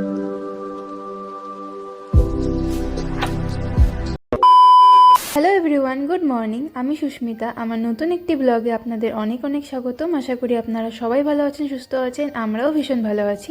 Música hello everyone good morning আমি সুস্মিতা। আমার নতুন একটি ব্লগে আপনাদের অনেক অনেক স্বাগতম। আশা করি আপনারা সবাই ভালো আছেন, সুস্থ আছেন। আমরাও ভীষণ ভালো আছি।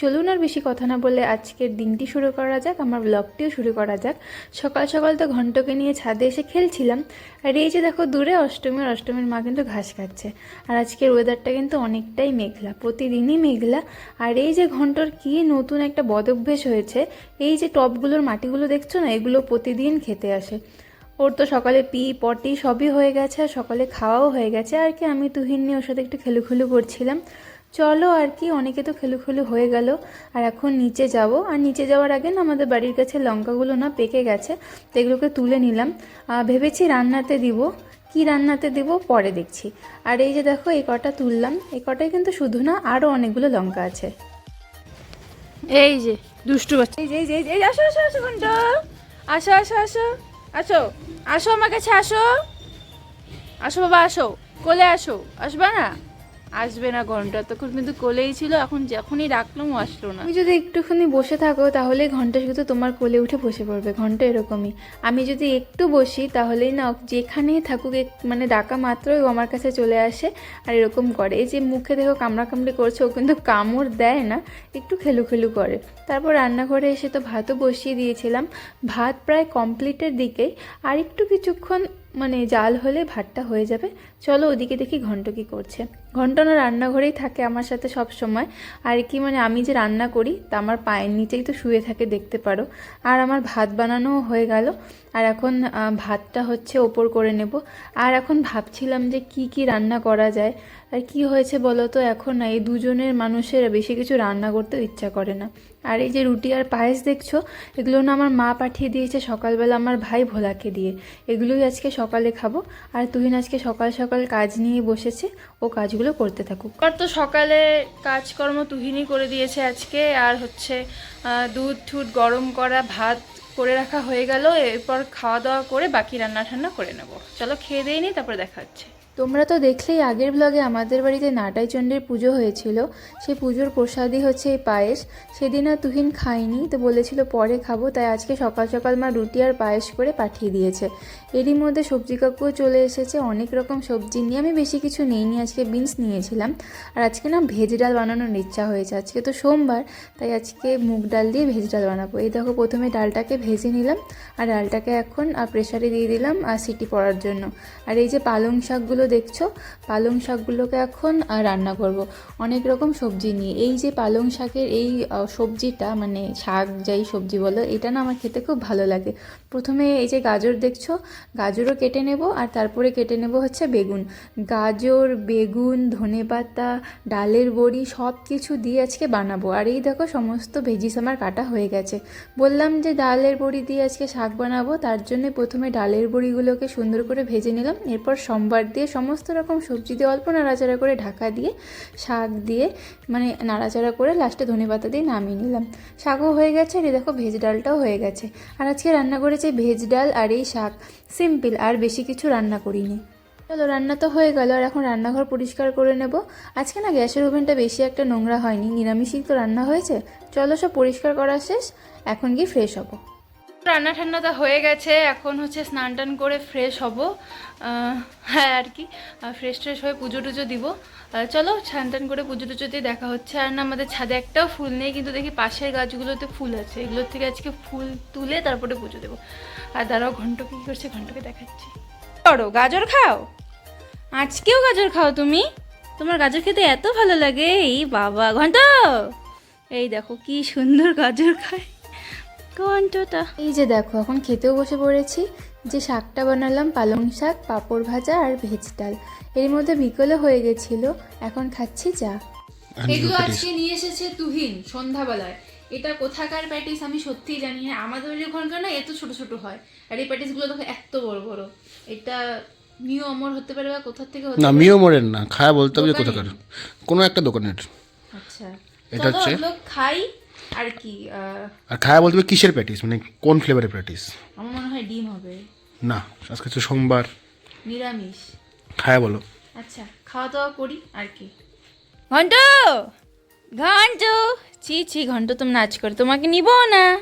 চলুন আর বেশি কথা না বলে আজকের দিনটি শুরু করা যাক, আমার ব্লগটিও শুরু করা যাক। সকাল সকাল তো ঘন্টকে নিয়ে ছাদে এসে খেলছিলাম। আর এই যে দেখো, দূরে অষ্টমী আর অষ্টমীর মা কিন্তু ঘাস খাচ্ছে আর আজকের ওয়েদারটা কিন্তু অনেকটাই মেঘলা, প্রতিদিনই মেঘলা। আর এই যে ঘন্টর কি নতুন একটা বদভ্যেস হয়েছে, এই যে টবগুলোর মাটিগুলো দেখছ না, এগুলো প্রতিদিন খেতে আসে। ওর তো সকালে পি পটি সবই হয়ে গেছে আর সকালে খাওয়াও হয়ে গেছে। আর কি আমি তুহিন নিয়ে ওর সাথে একটু খেলুখেলু করছিলাম। চলো আর কি অনেকে তো খেলুখেলু হয়ে গেল। আর এখন নিচে যাব। আর নিচে যাওয়ার আগে না আমাদের বাড়ির কাছে লঙ্কাগুলো না পেকে গেছে তো এগুলোকে তুলে নিলাম। ভেবেছি রান্নাতে দিব। কি রান্নাতে দিব পরে দেখছি। আর এই যে দেখো এই কটা তুললাম। এই কটাই কিন্তু শুধু না আরও অনেকগুলো লঙ্কা আছে। এই যে দুষ্টু বাচ্চা। এই যে এই আসো আসো আসো আসো আসো আসো আসো। আসো আমার কাছে আসো। আসো বাবা আসো। কোলে আসো। আসবা না? আসবে না ঘণ্টা। তখন কিন্তু কোলেই ছিল, এখন যখনই ডাকলাম আসলো না। তুমি যদি একটুখানি বসে থাকো, তাহলে ঘণ্টা শুধু তোমার কোলে উঠে বসে পড়বে, ঘণ্টা এরকমই। আমি যদি একটু বসি, তাহলেই না যেখানেই থাকুক মানে ডাকা মাত্রই আমার কাছে চলে আসে, আর এরকম করে। এই যে মুখে দেখো কামড়াকামড়ি করছে, ও কিন্তু কামড় দেয় না, একটু খেলু খেলু করে। তারপর রান্নাঘরে এসে তো ভাতও বসিয়ে দিয়েছিলাম। ভাত প্রায় কমপ্লিটের দিকেই, আর একটু কিছুক্ষণ মানে জাল হলে ভাতটা হয়ে যাবে। চলো ওদিকে দেখি ঘন্ট কি করছে। ঘন্ট না রান্নাঘরেই থাকে আমার সাথে সব সময়। আর কি মানে আমি যে রান্না করি, তা আমার পায়ের নিচেই তো শুয়ে থাকে দেখতে পারো। আর আমার ভাত বানানোও হয়ে গেল। আর এখন ভাতটা হচ্ছে ওপর করে নেব। আর এখন ভাবছিলাম যে কি কি রান্না করা যায়। আর কি হয়েছে বলো তো, এখন এই দুজনের মানুষের বেশি কিছু রান্না করতে ইচ্ছা করে না। আর এই যে রুটি আর পায়েস দেখছ, এগুলো না আমার মা পাঠিয়ে দিয়েছে সকালবেলা আমার ভাই ভোলাকে দিয়ে। এগুলোই আজকে সকালে খাব। আর তুহিন আজকে সকাল সকাল কাজ নিয়ে বসেছে, ও কাজগুলো করতে থাকুক। আর তো সকালে কাজকর্ম তুহিনই করে দিয়েছে আজকে। আর হচ্ছে দুধ ঠুট গরম করা, ভাত করে রাখা হয়ে গেল। এরপর খাওয়া দাওয়া করে বাকি রান্না ঠান্না করে নেব। চলো খেয়ে দিয়ে নিই, তারপরে দেখা হচ্ছে। তোমরা তো দেখলেই আগের ব্লগে আমাদের বাড়িতে নাটাই পুজো হয়েছিল। সেই পুজোর প্রসাদই হচ্ছে এই পায়েস। সেদিন আর তুহিন খাইনি তো বলেছিল পরে খাব, তাই আজকে সকাল সকাল মা রুটি আর পায়েস করে পাঠিয়ে দিয়েছে। এরই মধ্যে সবজি কাকুও চলে এসেছে, অনেক রকম সবজি নিয়ে। আমি বেশি কিছু নিইনি, আজকে বিনস নিয়েছিলাম। আর আজকে না ভেজ ডাল বানানোর ইচ্ছা হয়েছে। আজকে তো সোমবার, তাই আজকে মুগ ডাল দিয়ে ভেজ ডাল বানাবো। এই দেখো প্রথমে ডালটাকে ভেজে নিলাম, আর ডালটাকে এখন আর প্রেশারে দিয়ে দিলাম আর সিটি পড়ার জন্য। আর এই যে পালং শাকগুলো দেখছ? পালং শাকগুলোকে এখন রান্না করব। অনেক রকম সবজি নিয়ে। এই যে পালং শাকের এই সবজিটা মানে শাক যাই সবজি বলো, এটা না আমার খেতে খুব ভালো লাগে। প্রথমে এই যে গাজর দেখছ? গাজরও কেটে নেব আর তারপরে কেটে নেব হচ্ছে বেগুন। গাজর, বেগুন ধনেপাতা ডালের বড়ি সব কিছু দিয়ে আজকে বানাবো। আর এই দেখো সমস্ত ভেজিস আমার কাটা হয়ে গেছে। বললাম যে ডালের বড়ি দিয়ে আজকে শাক বানাবো, তার জন্য প্রথমে ডালের বড়িগুলোকে সুন্দর করে ভেজে নিলাম। এরপর সোমবার দিয়ে সমস্ত রকম সবজি দিয়ে অল্প নাড়াচাড়া করে ঢাকা দিয়ে শাক দিয়ে মানে নাড়াচাড়া করে লাস্টে ধনেপাতা দিয়ে নামিয়ে নিলাম। শাকও হয়ে গেছে, আর দেখো ভেজ ডালটাও হয়ে গেছে। আর আজকে রান্না করেছি ভেজ ডাল আর এই শাক। সিম্পল আর বেশি কিছু রান্না করিনি। চলো, রান্না তো হয়ে গেল, আর এখন রান্নাঘর পরিষ্কার করে নেব। আজকে না গ্যাসের ওভেনটা বেশি একটা নোংরা হয়নি, নিরামিষই তো রান্না হয়েছে। চলো সব পরিষ্কার করা শেষ, এখন গিয়ে ফ্রেশ হব। রান্না ঠান্নাটা হয়ে গেছে, এখন হচ্ছে স্নান টান করে ফ্রেশ হব। হ্যাঁ আর কি ফ্রেশ ট্রেশ হয়ে পুজো টুজো দিব চলো স্নান টান করে পুজো টুজো দিয়ে দেখা হচ্ছে। আর না, আমাদের ছাদে একটাও ফুল নেই, কিন্তু দেখি পাশের গাছগুলোতে ফুল আছে। এগুলোর থেকে আজকে ফুল তুলে তারপরে পুজো দেবো। আর দাঁড়াও, ঘন্ট কী করছে? ঘন্টকে দেখাচ্ছি। করো, গাজর খাও? আজকেও গাজর খাও তুমি? তোমার গাজর খেতে এত ভালো লাগে, এই বাবা, ঘন্ট! এই দেখো কি সুন্দর গাজর খায়। ঘন্টটা। এই যে দেখো এখন খেতেও বসে পড়েছি। যে শাকটা বানালাম পালং শাক পাঁপড় ভাজা আর ভেজ ডাল। এর মধ্যে বিকেলও হয়ে গেছিল। এখন খাচ্ছি চা। এগুলো আজকে নিয়ে এসেছে তুহিন সন্ধ্যাবেলায়। এটা কোথাকার প্যাটিস আমি সত্যিই জানি না। আমাদের ওই ওখানকার না এত ছোট ছোট হয়। আর এই প্যাটিসগুলো দেখো এত বড় বড়। এটা নিউ অমর হতে পারে বা কোথা থেকে হতে না মিও মোড়ের না। খায়া বলতে হবে কোথাকার। কোনো একটা দোকানের। আচ্ছা। এটা হচ্ছে- খাই। আর কি আর খায়া বলতে হবে কিসের প্যাটিস মানে কোন ফ্লেভারের প্যাটিস আমার মনে হয় ডিম হবে। না আজকে হচ্ছে সোমবার। নিরামিষ। খায়া বলো। আচ্ছা খাওয়া দাওয়া করি আর কি। ঘন্ট! ঘন্ট! ছি ছি ঘন্ট তুমি নাচ করে। তোমাকে নিব না।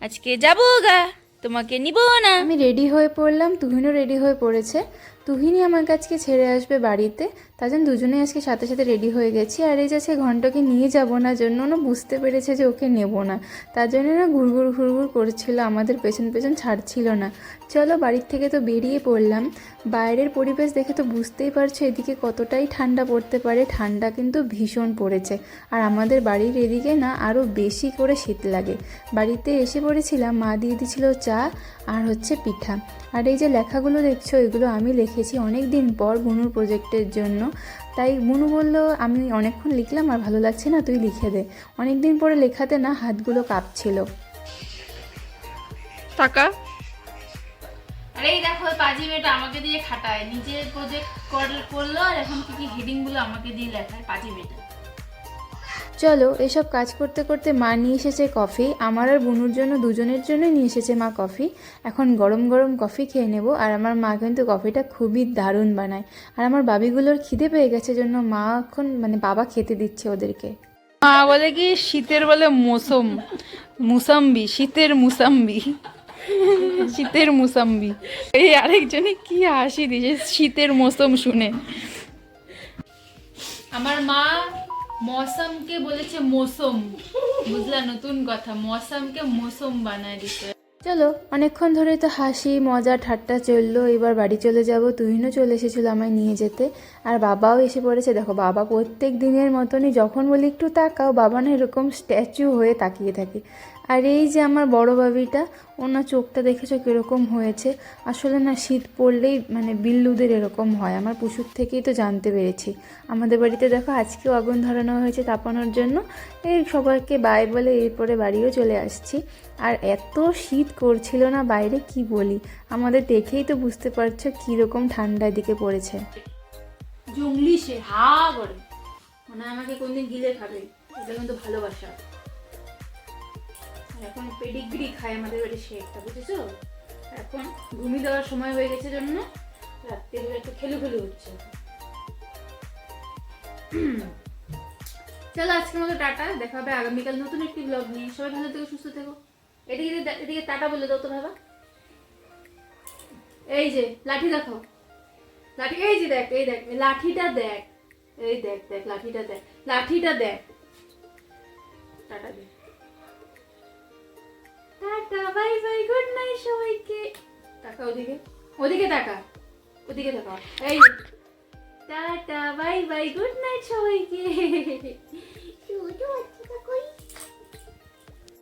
আজকে যাব গা তোমাকে নিব না। আমি রেডি হয়ে পড়লাম তুহিনও রেডি হয়ে পড়েছে। তুহিনই আমার কাছকে ছেড়ে আসবে বাড়িতে। তার জন্য দুজনেই আজকে সাথে সাথে রেডি হয়ে গেছি। আর এই যে সে ঘন্টাকে নিয়ে যাব না, জন্য না বুঝতে পেরেছে যে ওকে নেব না। তার জন্য না ঘুরঘুর ঘুরঘুর করছিল, আমাদের পেছন পেছন ছাড়ছিল না। চলো বাড়ির থেকে তো বেরিয়ে পড়লাম। বাইরের পরিবেশ দেখে তো বুঝতেই পারছ, এদিকে কতটাই ঠান্ডা পড়তে পারে। ঠান্ডা কিন্তু ভীষণ পড়েছে। আর আমাদের বাড়ির এদিকে না আরও বেশি করে শীত লাগে। বাড়িতে এসে পড়েছিলাম, মা দিয়ে দিয়েছিল চা আর হচ্ছে পিঠা। আর এই যে লেখাগুলো দেখছ, এগুলো আমি লিখেছি অনেক দিন পর বুনুর প্রজেক্টের জন্য। তাই মনু বলল আমি অনেকক্ষণ লিখলাম আর ভালো লাগছে না তুই লিখে দে। অনেকদিন পরে লেখাতে না হাতগুলো কাঁপছিল। টাকা? আরে এই দেখো পাজি মেয়েটা আমাকে দিয়ে খাটায়। নিজের প্রজেক্ট করল আর এখন কি কি হেডিংগুলো আমাকে দিয়ে লেখায় পাজি মেয়েটা। চলো এসব কাজ করতে করতে মা নিয়ে এসেছে কফি। আমার আর বুনুর জন্য দুজনের জন্য নিয়ে এসেছে মা কফি। এখন গরম গরম কফি খেয়ে নেব আর আমার মা কিন্তু কফিটা খুবই দারুণ বানায়। আর আমার বাবিগুলোর খিদে পেয়ে গেছে জন্য মা এখন মানে বাবা খেতে দিচ্ছে ওদেরকে। মা বলে কি শীতের বলে মৌসুম। মুসাম্বি শীতের মুসাম্বি। শীতের মুসাম্বি। এই আরেকজনে কি হাসি দিয়েছে শীতের মৌসুম শুনে। আমার মা মৌসুমকে বলেছে মৌসুম। বুঝলা, নতুন কথা, মৌসুমকে মৌসুম বানায় দিতে চলো, অনেকক্ষণ ধরে তো হাসি, মজা, ঠাট্টা চলল, এবার বাড়ি চলে যাব। তুহিনও চলে এসেছিল আমায় নিয়ে যেতে, আর বাবাও এসে পড়েছে। দেখো, বাবা প্রত্যেক দিনের মতনই, যখন বলি একটু তাকাও, বাবা না এরকম স্ট্যাচু হয়ে তাকিয়ে থাকে। আর এই যে আমার বড় বাবিটা ওনার চোখটা দেখেছ কীরকম হয়েছে? আসলে না, শীত পড়লেই মানে বিল্লুদের এরকম হয়। আমার পুষুর থেকেই তো জানতে পেরেছি। আমাদের বাড়িতে দেখো, আজকেও আগুন ধরানো হয়েছে তাপানোর জন্য। এই সবাইকে বাই বলে এরপরে বাড়িও চলে আসছি। আর এত শীত করছিল না বাইরে, কি বলি? আমাদের দেখেই তো বুঝতে পারছ কীরকম ঠান্ডার দিকে পড়েছে। জঙ্গলি সে, হা করে। মানে আমাকে কোনদিন গিলে খাবে। এটা কিন্তু ভালোবাসা। এখন পেডিগ্রি খায় আমাদের বাড়ির শেখটা বুঝেছ? এখন ঘুমিয়ে দেওয়ার সময় হয়ে গেছে জন্য রাত্রিবেলা একটু খেলু খেলু হচ্ছে। চলো আজকের মতো টাটা, দেখা হবে আগামীকাল নতুন একটি ব্লগ নিয়ে। সবাই ভালো থেকো, সুস্থ থেকো। এদিকে এদিকে টাটা বলে দাও তো বাবা। এই যে, লাঠি দেখো। লাঠি এই যে দেখ, এই দেখ, লাঠিটা দেখ। এই দেখ দেখ, লাঠিটা দেখ। লাঠিটা দেখ। টাটা দে। বাই গুড নাইট সবাইকে টাকা ওদিকে। ওদিকে তাকা। ওদিকে তাকা এই tata bye bye good night সবাইকে